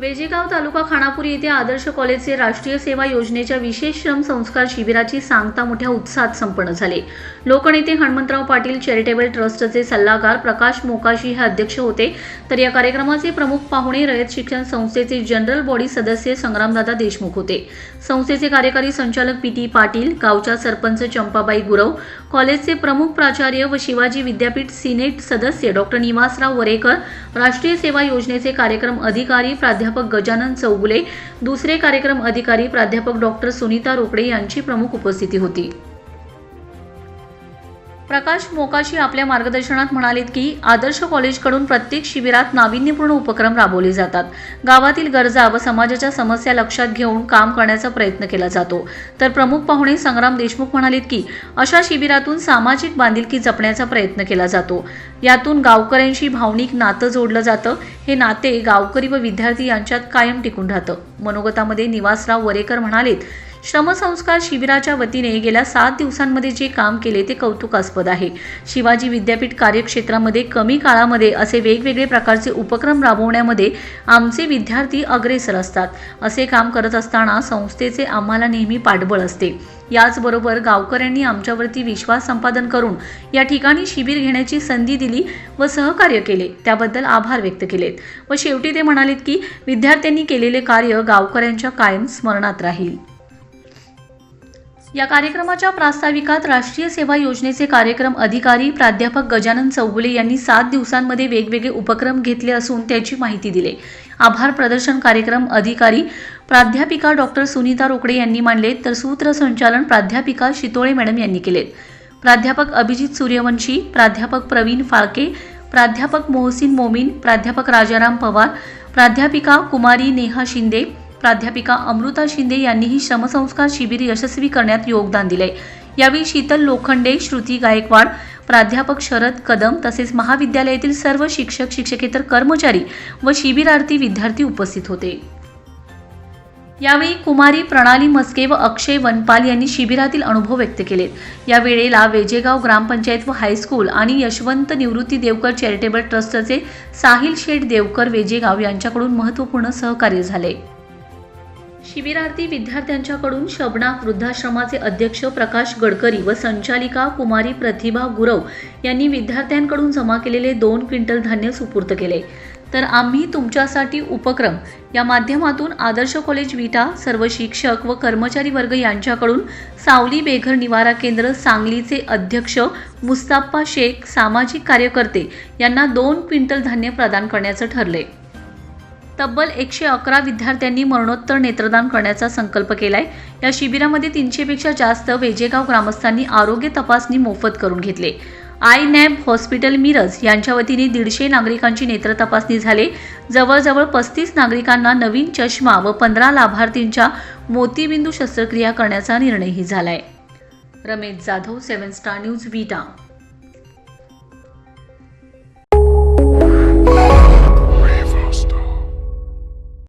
वेजेगाव तालुका खानापूर येथे आदर्श कॉलेजचे राष्ट्रीय सेवा योजनेच्या विशेष श्रम संस्कार शिबिराची सांगता मोठ्या उत्साहात संपन्न झाले. लोकनेते हनुमंतराव पाटील चॅरिटेबल ट्रस्टचे सल्लागार प्रकाश मोकाशी हे अध्यक्ष होते. तर या कार्यक्रमाचे प्रमुख पाहुणे रयत शिक्षण संस्थेचे जनरल बॉडी सदस्य संग्रामदादा देशमुख होते. संस्थेचे कार्यकारी संचालक पी टी पाटील गावच्या सरपंच चंपाबाई गुरव कॉलेजचे प्रमुख प्राचार्य व शिवाजी विद्यापीठ सिनेट सदस्य डॉक्टर निवासराव वरेकर राष्ट्रीय सेवा योजनेचे कार्यक्रम अधिकारी प्राध्यापक गजानन चौगुले दुसरे कार्यक्रम अधिकारी प्राध्यापक डॉक्टर सुनीता रोकडे यांची प्रमुख उपस्थिती होती. प्रकाश मोकाशी आपल्या मार्गदर्शनात म्हणालेत की आदर्श कॉलेजकडून प्रत्येक शिबिरात नाविन्यपूर्ण उपक्रम राबवले जातात. गावातील गरजा व समाजाच्या समस्या लक्षात घेऊन काम करण्याचा प्रयत्न केला जातो. तर प्रमुख पाहुणे संग्राम देशमुख म्हणालेत की अशा शिबिरातून सामाजिक बांधिलकी जपण्याचा प्रयत्न केला जातो. यातून गावकऱ्यांशी भावनिक नातं जोडलं जातं. हे नाते गावकरी व विद्यार्थी यांच्यात कायम टिकून राहतं. मनोगतामध्ये निवासराव वरेकर म्हणालेत श्रमसंस्कार शिबिराच्या वतीने गेल्या सात दिवसांमध्ये जे काम केले ते कौतुकास्पद आहे. शिवाजी विद्यापीठ कार्यक्षेत्रामध्ये कमी काळामध्ये असे वेगवेगळे प्रकारचे उपक्रम राबवण्यामध्ये आमचे विद्यार्थी अग्रेसर असतात. असे काम करत असताना संस्थेचे आम्हाला नेहमी पाठबळ असते. याचबरोबर गावकऱ्यांनी आमच्यावरती विश्वास संपादन करून या ठिकाणी शिबिर घेण्याची संधी दिली व सहकार्य केले. त्याबद्दल आभार व्यक्त केलेत. व शेवटी ते म्हणालेत की विद्यार्थ्यांनी केलेले कार्य गावकऱ्यांच्या कायम स्मरणात राहील. या कार्यक्रमाच्या प्रास्ताविकात राष्ट्रीय सेवा योजनेचे कार्यक्रम अधिकारी प्राध्यापक गजानन चौगुले यांनी सात दिवसांमध्ये वेगवेगळे उपक्रम घेतले असून त्याची माहिती दिली. आभार प्रदर्शन कार्यक्रम अधिकारी प्राध्यापिका डॉक्टर सुनीता रोकडे यांनी मांडले तर सूत्रसंचालन प्राध्यापिका शितोळे मॅडम यांनी केलेत प्राध्यापक अभिजित सूर्यवंशी प्राध्यापक प्रवीण फाळके प्राध्यापक मोहसिन मोमीन प्राध्यापक राजाराम पवार प्राध्यापिका कुमारी नेहा शिंदे प्राध्यापिका अमृता शिंदे यांनीही श्रमसंस्कार शिबिर यशस्वी करण्यात योगदान दिले. यावेळी शीतल लोखंडे श्रुती गायकवाड प्राध्यापक शरद कदम तसेच महाविद्यालयातील सर्व शिक्षक शिक्षकेतर कर्मचारी व शिबिरार्थी विद्यार्थी उपस्थित होते. यावेळी कुमारी प्रणाली मस्के व अक्षय वनपाल यांनी शिबिरातील अनुभव व्यक्त केलेत या वेळेला वेजेगाव ग्रामपंचायत व हायस्कूल आणि यशवंत निवृत्ती देवकर चॅरिटेबल ट्रस्टचे साहिल शेठ देवकर वेजेगाव यांच्याकडून महत्त्वपूर्ण सहकार्य झाले. शिबिरार्थी विद्यार्थ्यांच्याकडून शबनाक वृद्धाश्रमाचे अध्यक्ष प्रकाश गडकरी व संचालिका कुमारी प्रतिभा गुरव यांनी विद्यार्थ्यांकडून जमा केलेले दोन क्विंटल धान्य सुपूर्द केले. तर आम्ही तुमच्यासाठी उपक्रम या माध्यमातून आदर्श कॉलेज विटा सर्व शिक्षक व कर्मचारी वर्ग यांच्याकडून सावली बेघर निवारा केंद्र सांगलीचे अध्यक्ष मुस्ताप्पा शेख सामाजिक कार्यकर्ते यांना दोन क्विंटल धान्य प्रदान करण्याचं ठरले. तब्बल एकशे अकरा विद्यार्थ्यांनी मरणोत्तर नेत्रदान करण्याचा संकल्प केलाय. या शिबिरामध्ये तीनशेपेक्षा जास्त वेजेगाव ग्रामस्थांनी आरोग्य तपासणी मोफत करून घेतले. आय नॅब हॉस्पिटल मिरज यांच्या वतीने दीडशे नागरिकांची नेत्र तपासणी झाले. जवळजवळ पस्तीस नागरिकांना नवीन चष्मा व पंधरा लाभार्थींच्या मोतीबिंदू शस्त्रक्रिया करण्याचा निर्णयही झालाय. Ramesh Jadhav seven star news Vita